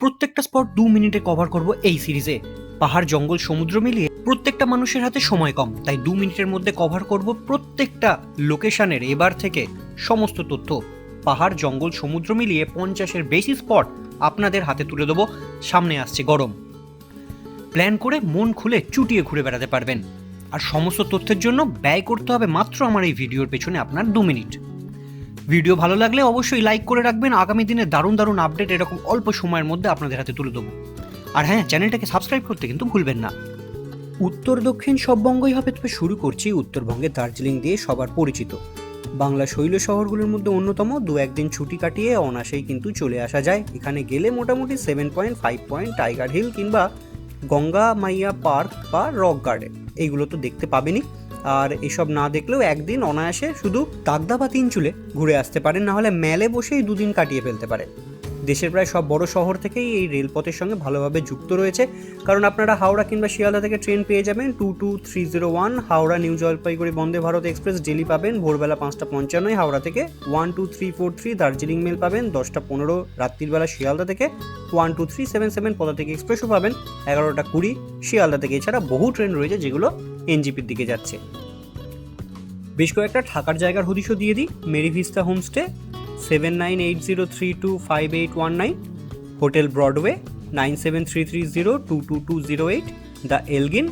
প্রত্যেকটা স্পট দু মিনিটে কভার করব এই সিরিজে পাহাড়, জঙ্গল, সমুদ্র মিলিয়ে প্রত্যেকটা মানুষের হাতে সময় কম। তাই দু মিনিটের মধ্যে কভার করব প্রত্যেকটা লোকেশনের এবার থেকে সমস্ত তথ্য। পাহাড়, জঙ্গল, সমুদ্র মিলিয়ে পঞ্চাশের বেশি স্পট আপনাদের হাতে তুলে দেবো। সামনে আসছে গরম। প্ল্যান করে মন খুলে চুটিয়ে ঘুরে বেড়াতে পারবেন। আর সমস্ত তথ্যের জন্য ব্যয় করতে হবে মাত্র আমার এই ভিডিওর পেছনে আপনার দু মিনিট ভিডিও ভালো লাগলে অবশ্যই লাইক করে রাখবেন। আগামী দিনে দারুণ দারুণ আপডেট এরকম অল্প সময়ের মধ্যে আপনাদের হাতে তুলে দেবো। আর হ্যাঁ চ্যানেলটাকে সাবস্ক্রাইব করতে কিন্তু ভুলবেন না। উত্তর দক্ষিণ সব বঙ্গই হবে তবে শুরু করছি উত্তরবঙ্গে দার্জিলিং দিয়ে সবার পরিচিত। বাংলা শৈল শহরগুলোর মধ্যে অন্যতম দু একদিন ছুটি কাটিয়ে অনাসেই কিন্তু চলে আসা যায়। এখানে গেলে মোটামুটি seven point five point Tiger Hill কিংবা গঙ্গা মাইয়া পার্ক বা রক গার্ডেন। এইগুলো তো দেখতে পাবেনই। আর এসব না দেখলেও একদিন অনায়াসে শুধু দাগদা বা তিন চুলে ঘুরে আসতে পারেন, নাহলে মেলে বসেই দুদিন কাটিয়ে ফেলতে পারেন। দেশের প্রায় সব বড় শহর থেকেই এই রেলপথের সঙ্গে ভালোভাবে যুক্ত রয়েছে। কারণ আপনারা হাওড়া কিংবা শিয়ালদা থেকে ট্রেন পেয়ে যাবেন two two three zero one, Howrah, New Jalpaiguri, Vande Bharat express, daily পাবেন, ভোরবেলা পাঁচটা পঞ্চান্নয়, হাওড়া থেকে one two three four three, Darjeeling mail পাবেন, দশটা পনেরো, রাত্রিবেলা শিয়ালদা থেকে one two three seven seven Padatik এক্সপ্রেসও পাবেন, এগারোটা কুড়ি, শিয়ালদা থেকে এছাড়া বহু ট্রেন রয়েছে যেগুলো এনজিপির দিকে যাচ্ছে। বেশ কয়েকটা থাকার জায়গার হদিশও দিয়ে দিই, Mary Vista homestay seven nine eight zero three two five eight one nine hotel Broadway nine seven three three zero two two two zero eight the Elgin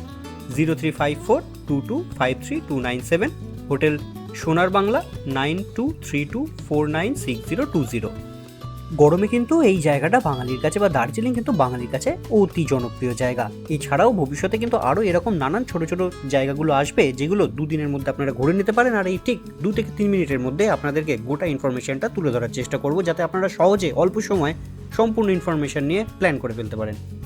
zero three five four two two five three two nine seven hotel Sonar Bangla nine two three two four nine six zero two zero গরমে কিন্তু এই জায়গাটা বাঙালির কাছে বা দার্জিলিং কিন্তু বাঙালির কাছে অতি জনপ্রিয় জায়গা। এছাড়াও ভবিষ্যতে কিন্তু আরও এরকম নানান ছোট ছোট জায়গাগুলো আসবে, যেগুলো দুদিনের মধ্যে আপনারা ঘুরে নিতে পারেন আর এই ঠিক দু থেকে তিন মিনিটের মধ্যে আপনাদেরকে গোটা ইনফরমেশনটা তুলে ধরার চেষ্টা করব, যাতে আপনারা সহজে অল্প সময়ে সম্পূর্ণ ইনফরমেশন নিয়ে প্ল্যান করে ফেলতে পারেন।